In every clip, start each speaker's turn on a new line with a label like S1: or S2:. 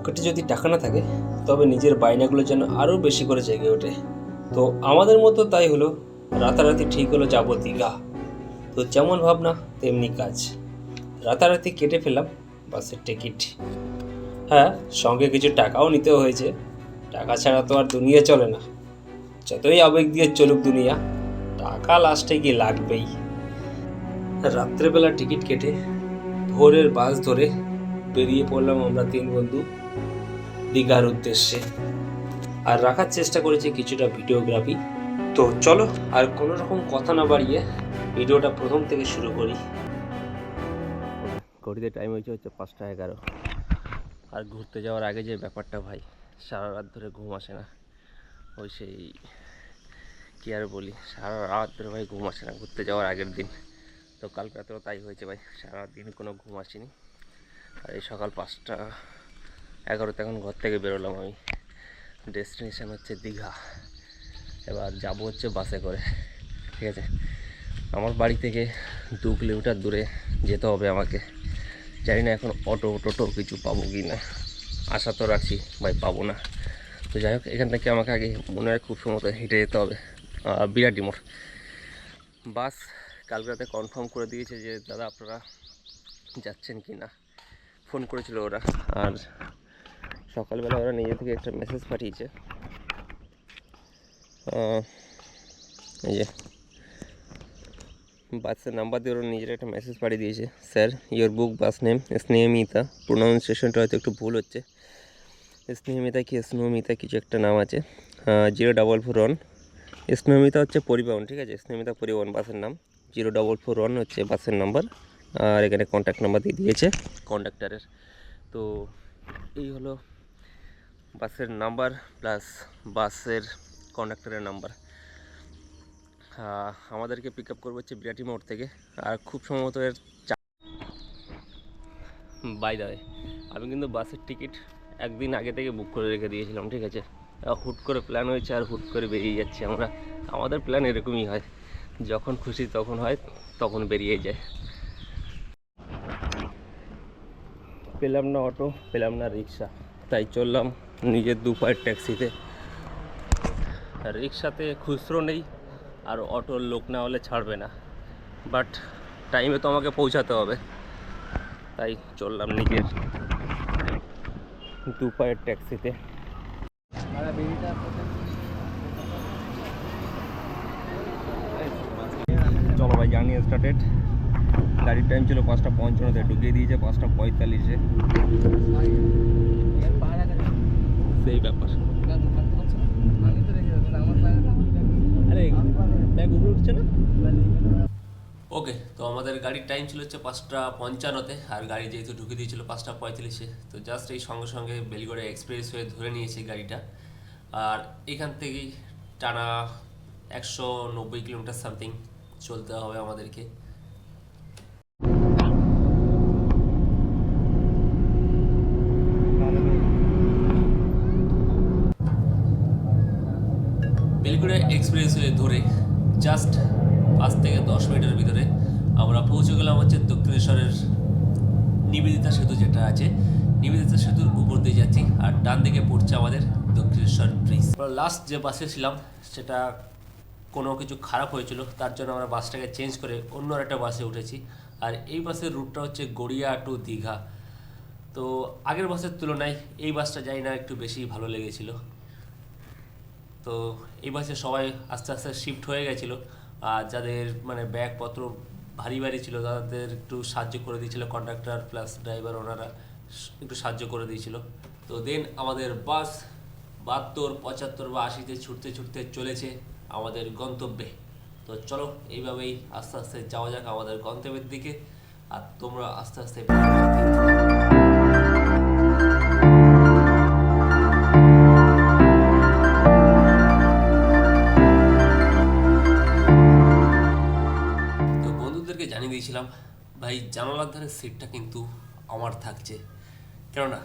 S1: পকেটে যদি টাকা না থাকে, তবে নিজের বায়নাগুলো যেন আরও বেশি করে জেগে ওঠে। তো আমাদের মতো তাই হলো, রাতারাতি ঠিক হলো যাব দীঘা তো যেমন ভাবনা, তেমনি কাজ। রাতারাতি কেটে ফেলাম বাসের টিকিট। হ্যাঁ সঙ্গে কিছু টাকাও নিতে হয়েছে। টাকা ছাড়া তো আর দুনিয়া চলে না। যতই আবেগ দিয়ে চলুক দুনিয়া, টাকা লাস্টে গিয়ে লাগবেই। রাত্রেবেলা টিকিট কেটে ভোরের বাস ধরে বেরিয়ে পড়লাম আমরা তিন বন্ধু। দীঘার উদ্দেশ্যে। আর রাখার চেষ্টা করেছি কিছুটা ভিডিওগ্রাফি। তো চলো, আর কোনো রকম কথা না বাড়িয়ে ভিডিওটা প্রথম থেকে শুরু করি। ঘড়িতে টাইম হয়েছে হচ্ছে পাঁচটা এগারো। আর ঘুরতে যাওয়ার আগে যে ব্যাপারটা ভাই, সারা রাত ধরে ঘুম আসে না। ওই সেই, কী আর বলি, সারা রাত ধরে ভাই ঘুম আসে না ঘুরতে যাওয়ার আগের দিন। তো কাল রাতেও তাই হয়েছে ভাই, সারা দিন কোনো ঘুম আসেনি। আর এই সকাল পাঁচটা এগারোতে এখন ঘর থেকে বেরোলাম আমি। ডেস্টিনেশন হচ্ছে দীঘা। এবার যাব হচ্ছে বাসে করে, ঠিক আছে? আমার বাড়ি থেকে দু কিলোমিটার দূরে যেতে হবে আমাকে। জানি না এখন অটো টোটো কিছু পাবো কি না। আশা তো রাখছি, ভাই পাবো না। তো যাই হোক, এখান থেকে আমাকে আগে মনে হয় খুব সম্ভবত হেঁটে যেতে হবে। বিরাটি মোড় বাস কাল রাতে কনফার্ম করে দিয়েছে যে, দাদা, আপনারা যাচ্ছেন কি না? ফোন করেছিল ওরা। আর সকালবেলা ওরা নিজে থেকে একটা মেসেজ পাঠিয়েছে। এই যে বাসের নাম্বার দিয়ে ওরা নিজের একটা মেসেজ পাঠিয়ে দিয়েছে। Sir your book bus name Snehamita প্রোনাউন্সিয়েশনটা হয়তো একটু ভুল হচ্ছে। স্নেহমিতা কি? স্নোমিতা কিছু একটা নাম আছে। Zero double four one Snehamita হচ্ছে পরিবহন, ঠিক আছে? স্নেহমিতা পরিবহন বাসের নাম। জিরো ডবল ফোর ওয়ান হচ্ছে বাসের নাম্বার আর এখানে কন্ট্যাক্ট নাম্বার দিয়ে দিয়েছে কন্ডাক্টারের তো, এই হলো বাসের নাম্বার প্লাস বাসের কন্ডাক্টরের নাম্বার। আমাদেরকে পিক আপ করব হচ্ছে বিরাটি মোড় থেকে। আর খুব সম্ভবত এর বাই দাবে আমি কিন্তু বাসের টিকিট একদিন আগে থেকে বুক করে রেখে দিয়েছিলাম, ঠিক আছে? হুট করে প্ল্যান হয়েছে আর হুট করে বেরিয়ে যাচ্ছি আমরা। আমাদের প্ল্যান এরকমই হয়। যখন খুশি তখন হয়, তখন বেরিয়ে যায়। পেলাম না অটো, পেলাম না রিক্সা, তাই চললাম। নিজের দু পায়ের ট্যাক্সিতে রিক্সাতে খুচরো নেই, আর অটোর লোক না হলে ছাড়বে না। বাট টাইমে তো আমাকে পৌঁছাতে হবে। তাই চললাম নিজের দু পায়ের ট্যাক্সিতে। চলো ভাই জার্নি স্টার্টেড গাড়ির টাইম ছিল পাঁচটা পঞ্চান্নতে, ঢুকিয়ে দিয়েছে পাঁচটা পঁয়তাল্লিশে। সেই ব্যাপার। আরে ব্যাগ উপরে উঠছে না? ওকে তো আমাদের গাড়ির টাইম ছিল হচ্ছে পাঁচটা পঞ্চান্নতে আর গাড়ি যেহেতু ঢুকে দিয়েছিল পাঁচটা পঁয়তাল্লিশে তো জাস্ট এই সঙ্গে সঙ্গে বেলগড়ে এক্সপ্রেস হয়ে ধরে নিয়েছি গাড়িটা। আর এখান থেকেই টানা একশো নব্বই কিলোমিটার সামথিং চলতে হবে আমাদেরকে। বেলগুড়ে এক্সপ্রেস হয়ে ধরে জাস্ট পাঁচ থেকে দশ মিনিটের ভিতরে আমরা পৌঁছে গেলাম হচ্ছে দক্ষিণেশ্বরের নিবেদিতা সেতু যেটা আছে। নিবেদিতা সেতুর উপর দিয়ে যাচ্ছি আর ডান দিকে পড়ছে আমাদের দক্ষিণেশ্বর ব্রিজ আমরা লাস্ট যে বাসে ছিলাম, সেটা কোনো কিছু খারাপ হয়েছিল, তার জন্য আমরা বাসটাকে চেঞ্জ করে অন্য একটা বাসে উঠেছি। আর এই বাসের রুটটা হচ্ছে গড়িয়া টু দীঘা। তো আগের বাসের তুলনায় এই বাসটা যাই না, একটু বেশি ভালো লেগেছিল। তো এই বাসে সবাই আস্তে আস্তে শিফট হয়ে গেছিল। আর যাদের মানে ব্যাগপত্র ভারী ভারী ছিল, তাদের একটু সাহায্য করে দিয়েছিল কন্ডাক্টর প্লাস ড্রাইভার ওনারা একটু সাহায্য করে দিয়েছিল। তো দেন আমাদের বাস বাহাত্তর, পঁচাত্তর বা আশিতে ছুটতে ছুটতে চলেছে আমাদের গন্তব্যে। তো চলো এইভাবেই আস্তে আস্তে যাওয়া যাক আমাদের গন্তব্যের দিকে। আর তোমরা আস্তে আস্তে জানিয়ে ভাই, জানালার ধারে সিটটা কিন্তু আমার থাকছে। কেননা,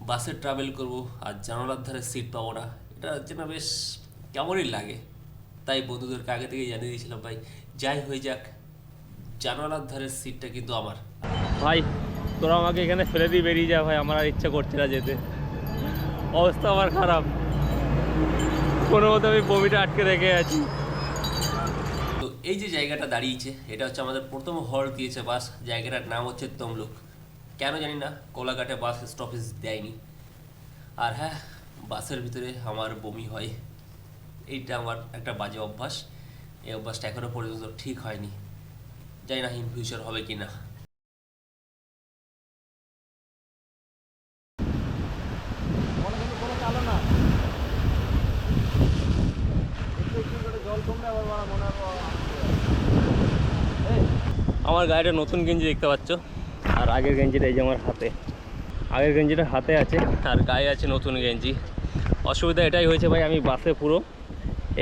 S1: বাসে ট্রাভেল করব আর জানালার ধারে সিট পাবো না। এটা যেন বেশ কেমনই লাগে। তাই বন্ধুদেরকে আগে থেকেই জানিয়ে দিয়েছিলাম, ভাই, যাই হয়ে যাক, জানালার ধারের সিটটা কিন্তু আমার।
S2: ভাই, তোরা আমাকে এখানে ফেলে দিয়ে বেরিয়ে যা, ভাই, আমার আর ইচ্ছা করছে না যেতে।
S1: অবস্থা আমার খারাপ। কোনো মতো আমি বমিটা আটকে রেখে আছি।
S3: এই যে জায়গাটা দাঁড়িয়েছে, এটা হচ্ছে আমাদের প্রথম হল্ট দিয়েছে বাস জায়গাটার নাম হচ্ছে তমলুক। কেন জানি না, কোলাঘাটে বাস স্টপেজ দেয়নি। আর হ্যাঁ বাসের ভিতরে আমার বমি হয়। এইটা আমার একটা বাজে অভ্যাস। এই অভ্যাসটা এখনও পর্যন্ত ঠিক হয়নি। জানি না ইন ফিউচার হবে কি না
S1: আমার গাড়িটা নতুন গেঞ্জি দেখতে পাচ্ছ। আর আগের গেঞ্জিটা এই যে আমার হাতে। আগের গেঞ্জিটা হাতে আছে। আর গায়ে আছে নতুন গেঞ্জি। অসুবিধা এটাই হয়েছে ভাই আমি বাসে পুরো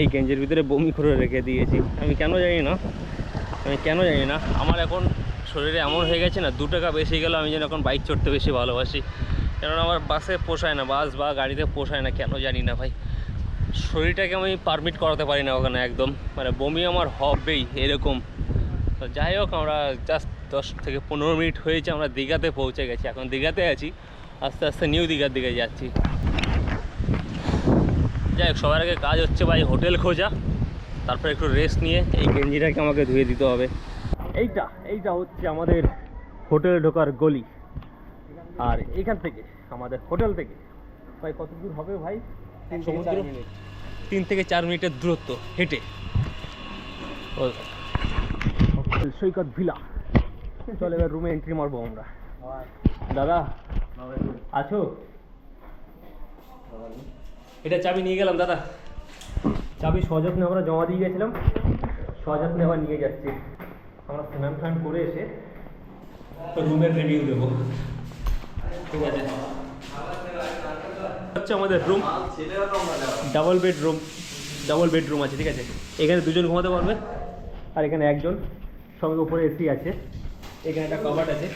S1: এই গেঞ্জির ভিতরে বমি করে রেখে দিয়েছি। আমি কেন জানি না আমি কেন জানি না। আমার এখন শরীরে এমন হয়ে গেছে না দু টাকা বেশি গেল আমি যেন এখন বাইক চড়তে বেশি ভালোবাসি। কেননা আমার বাসে পোষায় না বাস বা গাড়িতে পোষায় না কেন জানি না ভাই। শরীরটাকে আমি পারমিট করাতে পারি না ওখানে একদম। মানে বমি আমার হবেই এরকম। তো যাই হোক আমরা জাস্ট দশ থেকে পনেরো মিনিট হয়েছে আমরা দীঘাতে পৌঁছে গেছি। এখন দীঘাতে আছি আস্তে আস্তে নিউ দীঘার দিকে যাচ্ছি। যাই হোক সবার আগে কাজ হচ্ছে ভাই হোটেল খোঁজা তারপর একটু রেস্ট নিয়ে এই গেঞ্জিটাকে আমাকে ধুয়ে দিতে হবে। এইটা এইটা হচ্ছে আমাদের হোটেলে ঢোকার গলি। আর এখান থেকে আমাদের হোটেল থেকে ভাই কত দূর হবে ভাই? সমুদ্র তিন থেকে চার মিনিটের দূরত্ব হেঁটে। ও হোটেল সৈকত ভিলা। চল এবার রুমে এন্ট্রি মারবো আমরা। দাদা আছো? এটা চাবি নিয়ে গেলাম দাদা। চাবি সযত্নে আমরা জমা দিয়ে গেছিলাম। সযত্নে আবার নিয়ে যাচ্ছি। আমরা স্নান টান করে এসে তো রুমের রিভিউ দেবো। ঠিক আছে। হচ্ছে আমাদের room double bedroom double bedroom আছে ঠিক আছে। এখানে দুজন ঘুমাতে পারবে। আর এখানে একজন। সঙ্গে উপরে এসি আছে। এখানে একটা কভার আছে।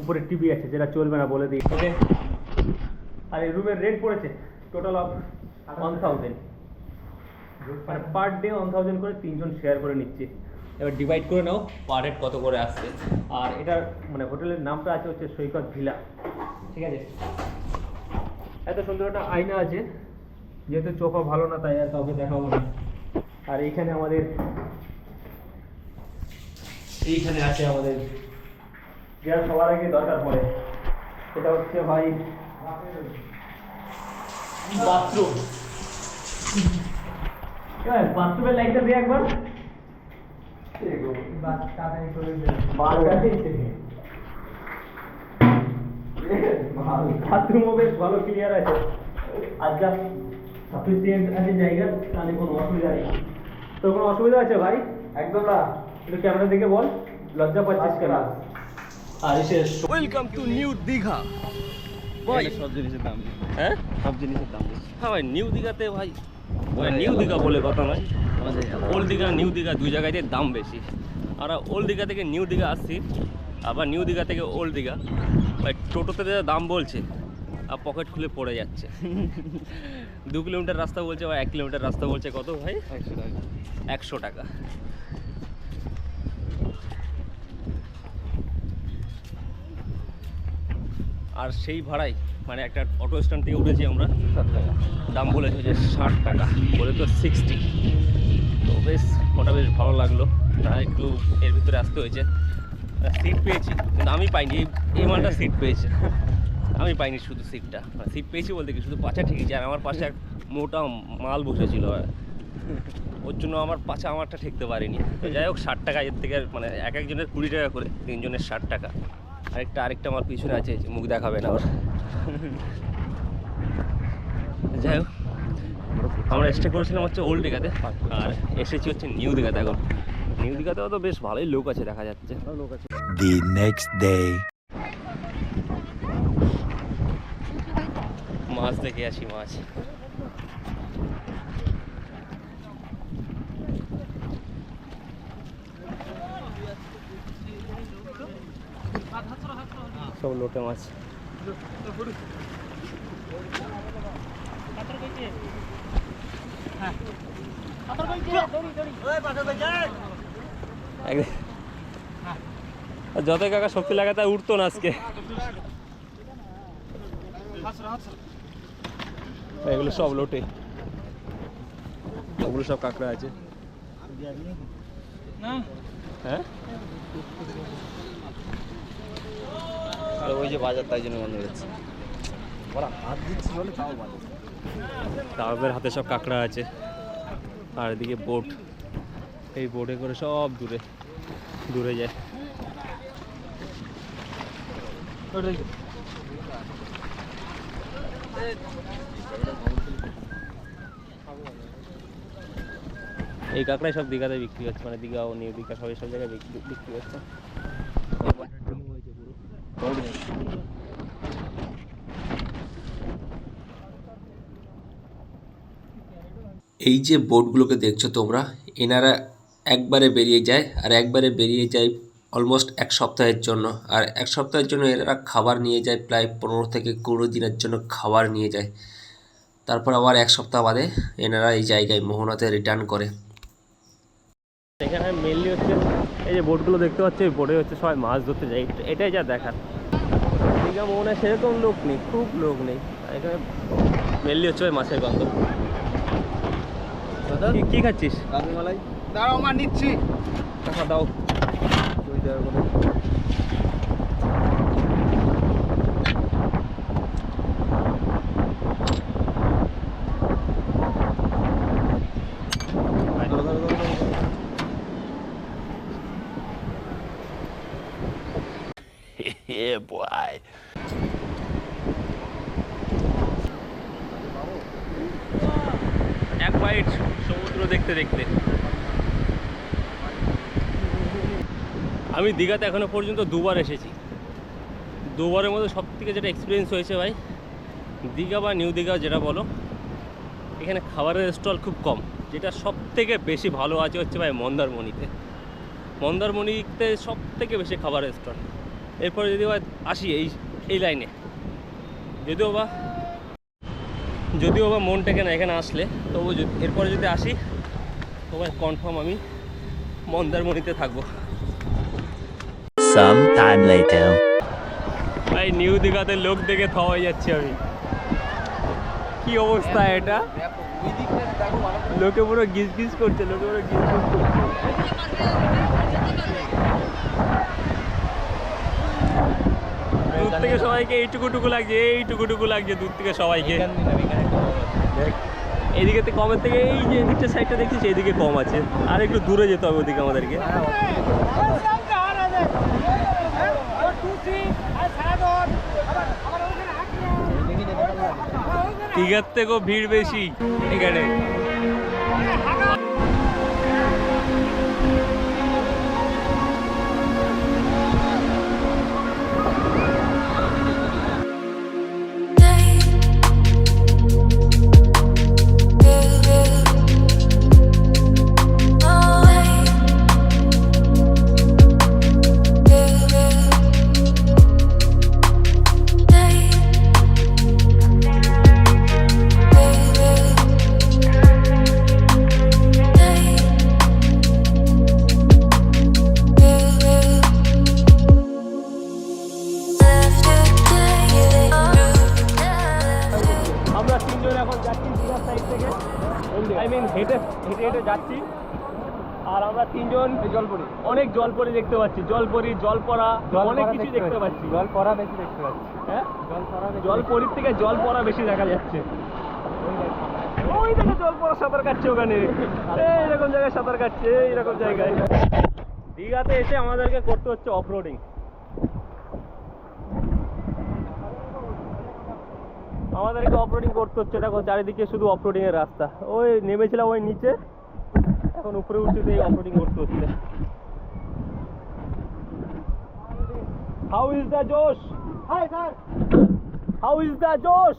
S1: উপরে টিভি আছে যেটা চলবে না বলে দিই। ওকে আর এই রুমের রেন্ট পড়েছে টোটাল অফ ওয়ান থাউজেন্ড মানে পার ডে ওয়ান থাউজেন্ড করে তিনজন শেয়ার করে নিচ্ছে। এবার ডিভাইড করে নাও পার হেড কত করে আসছে। আর এটার মানে হোটেলের নামটা আছে হচ্ছে সৈকত ভিলা। ঠিক আছে? এত সুন্দর একটা আয়না আছে। যেহেতু চোখও ভালো না তাই আর কাউকে দেখাবো না। আর এইখানে আমাদের এইখানে আছে আমাদের। যেটা সবার আগে দরকার পড়ে সেটা হচ্ছে ভাই বাথরুম। বাথরুমের লাইটটা দিয়ে একবার। বাথরুমও বেশ ভালো ক্লিয়ার আছে। আর যা সাফিসিয়েন্ট আছে জায়গা তাহলে কোনো অসুবিধা নেই। তোর কোনো অসুবিধা আছে ভাই?
S4: একদম না।
S1: একটু ক্যামেরা দিকে বল লজ্জা পাচ্ছিস কেন? আর এসে
S4: ওয়েলকাম টু নিউ দীঘা
S1: ভাই।
S4: সব জিনিসের দাম
S1: হ্যাঁ?
S4: সব জিনিসের দাম বেশি
S1: হ্যাঁ ভাই নিউ দীঘাতে ভাই। নিউ দীঘা বলে কথা নয়। ওল্ড দীঘা নিউ দীঘা দুই জায়গাতে দাম বেশি। আর ওল্ড দীঘা থেকে নিউ দীঘা আসছি আবার নিউ দীঘা থেকে ওল্ড দীঘা ভাই টোটোতে যা দাম বলছে আর পকেট খুলে পড়ে যাচ্ছে। দু কিলোমিটার রাস্তা বলছে বা এক কিলোমিটার রাস্তা বলছে কত ভাই?
S4: একশো টাকা।
S1: একশো টাকা। আর সেই ভাড়াই মানে একটা অটো স্ট্যান্ড থেকে উঠেছি আমরা, দাম বলেছে যে ষাট টাকা, বলে তো সিক্সটি তো বেশ, ওটা বেশ ভালো লাগল। না একটু এর ভিতরে আসতে হয়েছে। সিট পেয়েছি, কিন্তু আমি পাইনি, এই- মালটা সিট পেয়েছে। আমি পাইনি শুধু সিটটা সিট পেয়েছি বলতে কি, শুধু পাছা ঠিকই আর আমার পাশে এক মোটা মাল বসেছিল। ওর জন্য আমার পাছা আমারটা ঠেকতে পারিনি। তো যাই হোক, ষাট টাকা এর থেকে মানে এক একজনের কুড়ি টাকা করে, তিনজনের ষাট টাকা। আরেকটা আরেকটা আমার পিছনে আছে মুখ দেখাবে না ওর। যাই হোক আমরা স্টে করেছিলাম হচ্ছে ওল্ড দীঘাতে আর এসেছি হচ্ছে নিউ দীঘাতে এখন। নিউ দীঘাতেও তো বেশ ভালোই লোক আছে দেখা যাচ্ছে।
S4: লোক আছে
S5: the next day.
S1: মাছ দেখে আসি মাছ। সব লোটে মাছ। এক- যত কাকা শক্তি লাগাতে উঠতো না আজকে। এগুলো সব লোটে। ওগুলো সব কাঁকড়া আছে। হ্যাঁ?
S4: আর ওই যে বাজার তাই জন্য বন্ধ হয়েছে ওরা হাত দিচ্ছি বলে তাও বাজার।
S1: হাতে সব কাঁকড়া আছে। আর এদিকে বোট। এই বোটে করে সব দূরে দূরে যায়। এই কাঁকড়াই সব দীঘাতে বিক্রি হচ্ছে মানে দীঘা ও নিউ দীঘা সব সব জায়গায় বিক্রি বিক্রি হচ্ছে।
S3: এই যে বোটগুলোকে দেখছ তোমরা, এনারা একবারে বেরিয়ে যায় আর একবারে বেরিয়ে যায় অলমোস্ট এক সপ্তাহের জন্য। আর এক সপ্তাহের জন্য এনারা খাবার নিয়ে যায়, প্রায় পনেরো থেকে কুড়ি দিনের জন্য খাবার নিয়ে যায়। তারপর আবার এক সপ্তাহ বাদে এনারা এই জায়গায় মোহনাতে রিটার্ন করে।
S1: এখানে মেনলি হচ্ছে এই যে বোটগুলো দেখতে পাচ্ছি এই বোটে হচ্ছে সবাই মাছ ধরতে যায়। এটা- এটাই যা দেখার। দীঘা হয় সেরকম লোক নেই, খুব লোক নেই। এখানে মেনলি হচ্ছে ওই মাছের গন্ধ। কি- কি খাচ্ছিস?
S4: কাঁচমালাই দাঁড়াও মা নিচ্ছি।
S1: টাকা দাও।
S4: ওই দেওয়ার কথা ধরো, ধরো,
S1: বাইট সমুদ্র দেখতে দেখতে। আমি দীঘাতে এখনও পর্যন্ত দুবার এসেছি। দুবারের মধ্যে সব থেকে যেটা এক্সপিরিয়েন্স হয়েছে ভাই, দীঘা বা নিউ দীঘা যেটা বলো, এখানে খাবারের স্টল খুব কম। যেটা সব থেকে বেশি ভালো আছে হচ্ছে ভাই মন্দারমণিতে। মন্দারমণিতে সব থেকে বেশি খাবারের স্টল এরপরে যদি ভাই আসি এই এই লাইনে যদিও বা যদিও বা মন টেকে না এখানে আসলে তবু যদি এরপরে যদি আসি তবে কনফার্ম আমি মন্দারমণিতে থাকব
S5: Some time later.
S1: ভাই নিউ দীঘাতে লোক দেখে থাওয়াই যাচ্ছি আমি কি অবস্থা এটা। লোকে পুরো গিজ গিজ করছে লোকে পুরো গিজ গিজ করছে দূর থেকে সবাইকে এইটুকু টুকু লাগছে এইটুকু টুকু লাগছে দূর থেকে সবাইকে এদিকে তো কমের থেকে এই যে এদিকটা সাইডটা দেখছিস, এদিকে কম আছে। আর একটু দূরে যেতে হবে ওদিকে আমাদেরকে। দীঘার থেকেও ভিড় বেশি এখানে। হেঁটে হেঁটে হেঁটে যাচ্ছি। আর আমরা তিনজন
S4: জলপরি।
S1: অনেক জলপরি দেখতে পাচ্ছি। জলপরি জলপরা অনেক কিছু দেখতে পাচ্ছি।
S4: জল পড়া বেশি দেখতে পাচ্ছি।
S1: হ্যাঁ?
S4: জল
S1: জলপরির থেকে জল পড়া বেশি দেখা যাচ্ছে। ওই দেখে। জল পড়া সাঁতার কাটছে ওখানে। এইরকম জায়গায় সাঁতার কাটছে এইরকম জায়গায়। দীঘাতে এসে আমাদেরকে করতে হচ্ছে অফরোডিং আমাদেরকে অফরোডিং করতে হচ্ছে। দেখো চারিদিকে শুধু অফরোডিং এর রাস্তা। ওই নেমেছিলাম ওই নিচে। এখন উপরে উঠতে এই অফরোডিং করতে হচ্ছে। How is the josh high sir how is the josh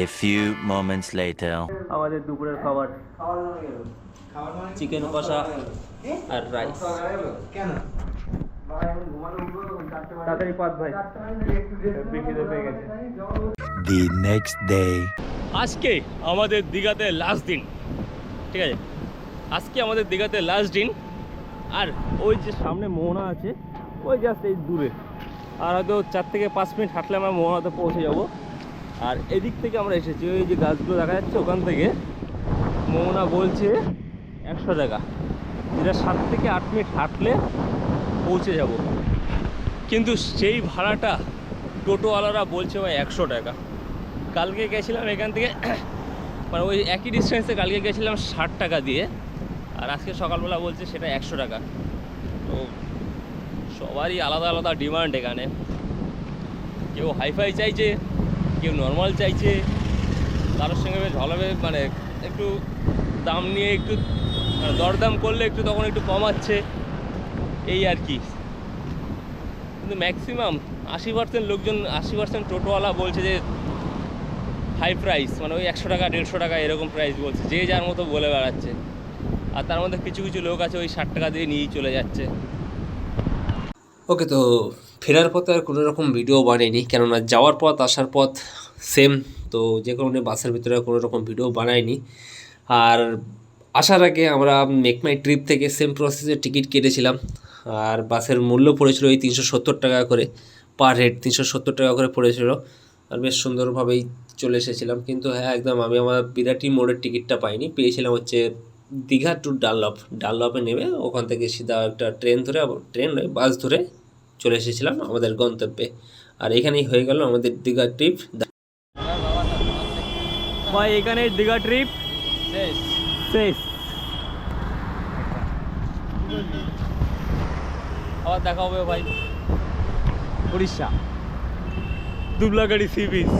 S5: A few moments later.
S1: আমাদের দুপুরের খাবার। চিকেন কষা আর রাইস তাড়াতাড়ি পাত ভাই। বৃষ্টিতে পেয়ে গেছে।
S5: The next day.
S1: আজকে আমাদের দীঘাতে লাস্ট দিন। ঠিক আছে? আজকে আমাদের দীঘাতে লাস্ট দিন। আর ওই যে সামনে মোহনা আছে, ওই জাস্ট এই দূরে। আর হয়তো চার থেকে পাঁচ মিনিট হাঁটলে আমরা মোহনাতে পৌঁছে যাব। আর এদিক থেকে আমরা এসেছি, ওই যে গাছগুলো দেখা যাচ্ছে ওখান থেকে। মোমনা বলছে একশো টাকা। যেটা সাত থেকে আট মিনিট হাঁটলে পৌঁছে যাব। কিন্তু সেই ভাড়াটা টোটোওয়ালারা বলছে ভাই একশো টাকা। কালকে গেছিলাম এখান থেকে মানে ওই একই ডিস্টেন্সে কালকে গেছিলাম ষাট টাকা দিয়ে, আর আজকে সকালবেলা বলছে সেটা একশো টাকা। তো সবারই আলাদা আলাদা ডিমান্ড এখানে। কেউ হাইফাই চাইছে, কেউ নর্মাল চাইছে। কারোর সঙ্গে বেশ ভালোভাবে মানে একটু দাম নিয়ে একটু মানে দরদাম করলে একটু তখন একটু কমাচ্ছে। এই আর কি। কিন্তু ম্যাক্সিমাম আশি পার্সেন্ট লোকজন, আশি পার্সেন্ট টোটোওয়ালা বলছে যে হাই প্রাইস মানে ওই একশো টাকা, দেড়শো টাকা এরকম প্রাইস বলছে, যে যার মতো বলে বেড়াচ্ছে। আর তার মধ্যে কিছু কিছু লোক আছে ওই ষাট টাকা দিয়ে নিয়েই চলে যাচ্ছে।
S3: ওকে, তো ফেরার পথে আর কোনো রকম ভিডিও বানাইনি, কেননা যাওয়ার পথ, আসার পথ সেম তো যে কারণে বাসের ভিতরে কোনো রকম ভিডিও বানাইনি। আর আসার আগে আমরা মেক মাই ট্রিপ থেকে সেম প্রসেসে টিকিট কেটেছিলাম, আর বাসের মূল্য পড়েছিল এই তিনশো সত্তর টাকা করে। পার হেড তিনশো সত্তর টাকা করে পড়েছিল। আর বেশ সুন্দরভাবেই চলে এসেছিলাম। কিন্তু হ্যাঁ একদম আমি আমার বিরাটি মোড়ের টিকিটটা পাইনি। পেয়েছিলাম হচ্ছে দীঘা টু ডানলপ ডানলপে নেমে ওখান থেকে সিধা একটা ট্রেন ধরে ট্রেন নয় বাস ধরে চলে এসেছিলাম আমাদের গন্তব্যে। আর এখানেই হয়ে গেল আমাদের দীঘা ট্রিপ
S1: ভাই এখানে দীঘা ট্রিপ শেষ। আবার দেখা হবে ভাই।
S4: উড়িষ্যা।
S1: Dublagadi sea beach.